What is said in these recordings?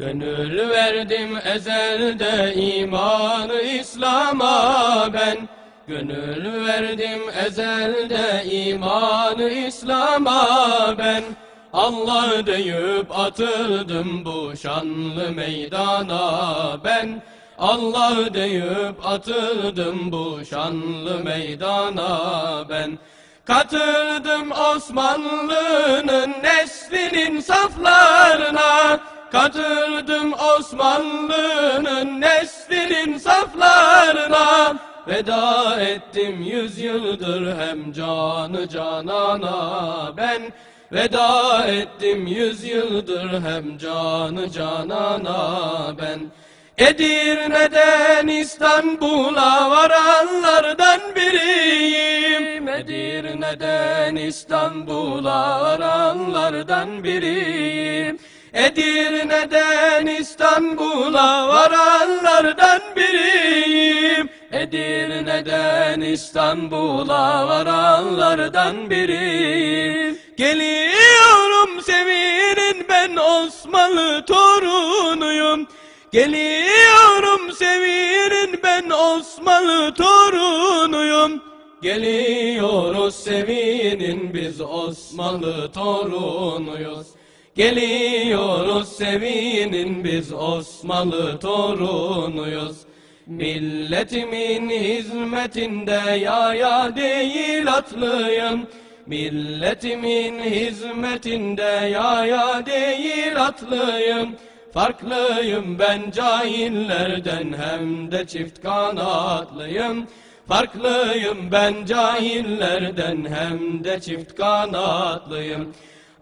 Gönül verdim ezelde imanı İslam'a ben. Gönül verdim ezelde imanı İslam'a ben. Allah deyip atıldım bu şanlı meydana ben. Allah deyip atıldım bu şanlı meydana ben. Katıldım Osmanlı'nın neslinin saflarına Katıldım saflarına Veda ettim yüz yıldır hem canı canana. Ben Veda ettim yüz yıldır hem canı canana. Ben Edirne'den İstanbul'a varanlardan biriyim. Edirne'den İstanbul'a varanlardan biriyim. Edirne'den İstanbul'a varanlardan biriyim. Edirne'den İstanbul'a varanlardan biriyim. Geliyorum sevinin ben Osmanlı torunuyum. Geliyorum sevinin ben Osmanlı torunuyum. Geliyoruz sevinin biz Osmanlı torunuyuz Geliyoruz sevinin biz Osmanlı torunuyuz. Milletimin hizmetinde yaya değil atlıyım. Milletimin hizmetinde yaya değil atlıyım. Farklıyım ben cahillerden hem de çift kanatlıyım. Farklıyım ben cahillerden hem de çift kanatlıyım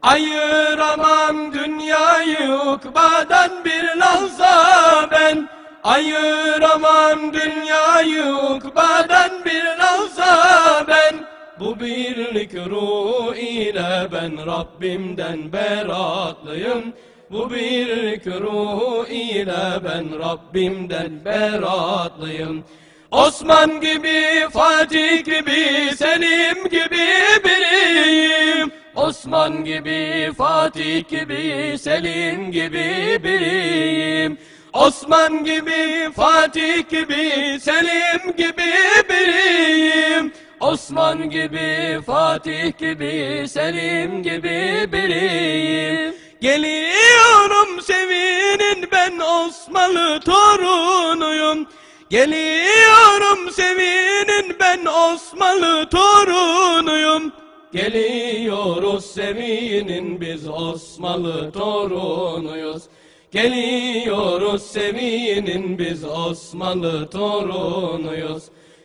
Ayıramam dünyayı ukbadan bir lahza ben. Ayıramam dünyayı ukbadan bir lahza ben. Bu birlik ruhu ile ben Rabbimden beratlıyım. Bu birlik ruhu ile ben Rabbimden beratlıyım. Osman gibi, Fatih gibi, Selim gibi biriyim Osman gibi, Fatih gibi, Selim gibi biriyim. Osman gibi, Fatih gibi, Selim gibi biriyim. Osman gibi, Fatih gibi, Selim gibi biriyim. Geliyorum sevinin ben Osmanlı torunuyum. Geliyorum sevinin ben Osmanlı torunuyum Geliyoruz sevinin biz Osmanlı torunuyuz. Geliyoruz sevinin biz Osmanlı torunuyuz.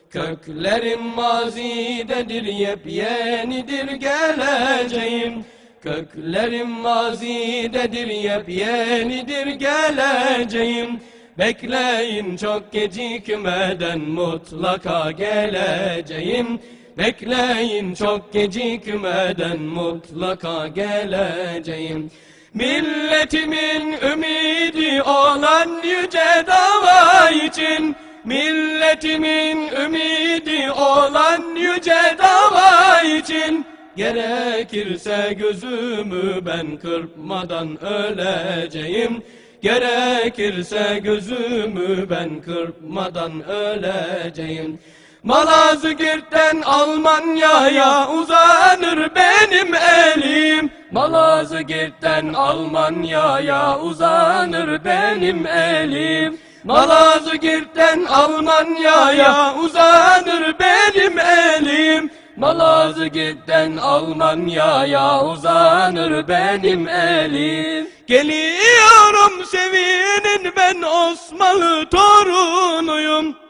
Köklerim mazidedir yepyenidir geleceğim. Köklerim mazidedir yepyenidir geleceğim. Bekleyin çok gecikmeden mutlaka geleceğim Bekleyin çok gecikmeden mutlaka geleceğim. Milletimin ümidi olan yüce dava için Milletimin ümidi olan yüce dava için. Gerekirse gözümü ben kırpmadan öleceğim. Gerekirse gözümü ben kırpmadan öleceğim Malazgirt'ten Almanya'ya uzanır benim elim. Malazgirt'ten Almanya'ya uzanır benim elim. Malazgirt'ten Almanya'ya uzanır benim elim. Malazgirt'ten Almanya'ya uzanır benim elim. Geliyorum sevinin ben Osmanlı torunuyum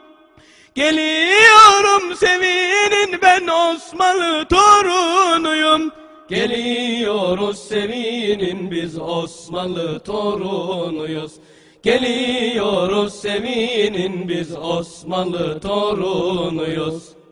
Geliyorum sevinin ben Osmanlı torunuyum. Geliyoruz sevinin biz Osmanlı torunuyuz. Geliyoruz sevinin biz Osmanlı torunuyuz